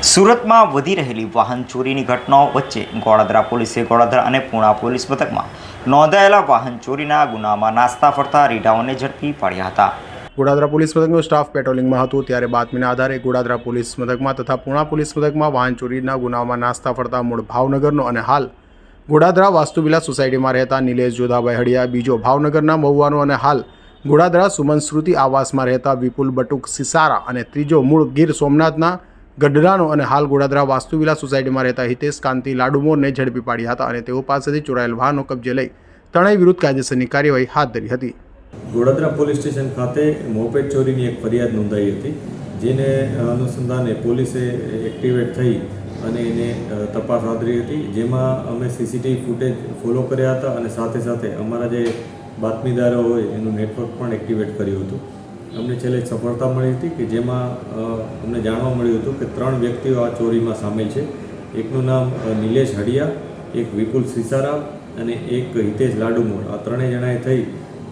સુરતમાં વધી રહેલી વાહન ચોરીની ઘટનાઓ વચ્ચે ગોળાદરા પોલીસે ગોળાદરા અને પૂણા પોલીસ મથકમાં નોંધાયેલા વાહન ચોરીના ગુનામાં નાસ્તા ફરતા રીઢાઓને ઝડપી પાડ્યા હતા. ગોડાદરા પોલીસ મથકનો સ્ટાફ પેટ્રોલિંગમાં હતો, ત્યારે બાતમીના આધારે ગોડાદરા પોલીસ મથકમાં તથા પૂણા પોલીસ મથકમાં વાહન ચોરીના ગુનામાં નાસ્તા ફરતા મૂળ ભાવનગરનો અને હાલ ગોડાદરા વાસ્તુવિલા સોસાયટીમાં રહેતા નિલેશ જોધાભાઈ હડિયા, બીજો ભાવનગરના મહુવાનો અને હાલ ગોડાદરા સુમન શ્રુતિ આવાસમાં રહેતા વિપુલ બટુક સિસારા અને ત્રીજો મૂળ ગીર સોમનાથના ગઢડાનો અને હાલ ગોડાદરા વાસ્તુવિલા સોસાયટીમાં રહેતા હિતેશ કાંતિ લાડુમોરને ઝડપી પાડ્યા હતા અને તેઓ પાસેથી ચોરાયેલ વાહનો કબજે લઈ ત્રણેય વિરુદ્ધ કાયદેસરની કાર્યવાહી હાથ ધરી હતી. ગોડાદરા પોલીસ સ્ટેશન ખાતે મોપેટ ચોરીની એક ફરિયાદ નોંધાઈ હતી, જેને અનુસંધાને પોલીસે એક્ટિવેટ થઈ અને એને તપાસ ધરી હતી. જેમાં અમે સીસીટીવી ફૂટેજ ફોલો કર્યા હતા અને સાથે સાથે અમારા જે બાતમીદારો હોય એનું નેટવર્ક પણ એક્ટિવેટ કર્યું હતું. અમને છેલ્લે સફળતા મળી હતી કે જેમાં અમને જાણવા મળ્યું હતું કે ત્રણ વ્યક્તિઓ આ ચોરીમાં સામેલ છે. એકનું નામ નિલેશ હડિયા, એક વિપુલ સિસારા અને એક હિતેશ લાડુમોર. આ ત્રણેય જણાએ થઈ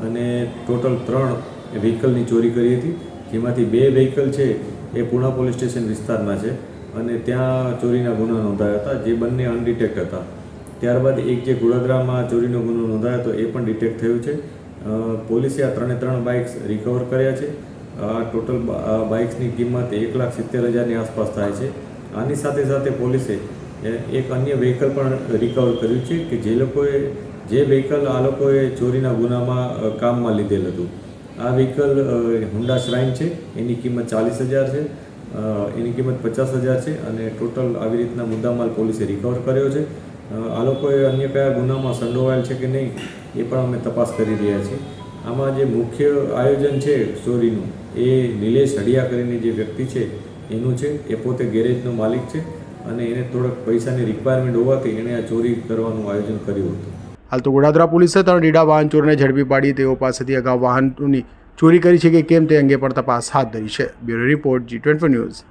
અને ટોટલ ત્રણ વ્હીકલની ચોરી કરી હતી. જેમાંથી બે વ્હીકલ છે એ પૂણા પોલીસ સ્ટેશન વિસ્તારના છે અને ત્યાં ચોરીના ગુનો નોંધાયા હતા, જે બંને અનડિટેક્ટ હતા. ત્યારબાદ એક જે ગોડાદરામાં ચોરીનો ગુનો નોંધાયો હતો, એ પણ ડિટેક્ટ થયું છે. પોલીસે આ ત્રણે ત્રણ બાઇક્સ રિકવર કર્યા છે. આ ટોટલ બાઇક્સની કિંમત એક લાખ સિત્તેર હજારની આસપાસ થાય છે. આની સાથે સાથે પોલીસે એક અન્ય વ્હીકલ પણ રિકવર કર્યું છે કે જે લોકોએ, જે વ્હીકલ આ લોકોએ ચોરીના ગુનામાં કામમાં લીધેલ હતું. આ વ્હીકલ હુંડા શ્રાઇન છે. એની કિંમત ચાલીસ હજાર છે. એની કિંમત પચાસ હજાર છે અને ટોટલ આવી રીતના મુદ્દામાલ પોલીસે રિકવર કર્યો છે. આ લોકોએ અન્ય કયા ગુનામાં સંડોવાયેલ છે કે નહીં, એ પણ અમે તપાસ કરી રહ્યા છીએ. આમાં જે મુખ્ય આયોજન છે ચોરીનું, એ નિલેશ હડિયા કરીને જે વ્યક્તિ છે, એનું છે, એ પોતે ગેરેજનો માલિક છે અને એને થોડાક પૈસાની રિક્વાયરમેન્ટ હોવાથી એણે આ ચોરી કરવાનું આયોજન કર્યું હતું. હાલ તો ગોડાદરા પોલીસે ત્રણ ડીડા વાહન ચોરને ઝડપી પાડી, તેઓ પાસેથી અગાઉ વાહનની ચોરી કરી છે કે કેમ તે અંગે પણ તપાસ હાથ ધરી છે. Bureau report G twenty news.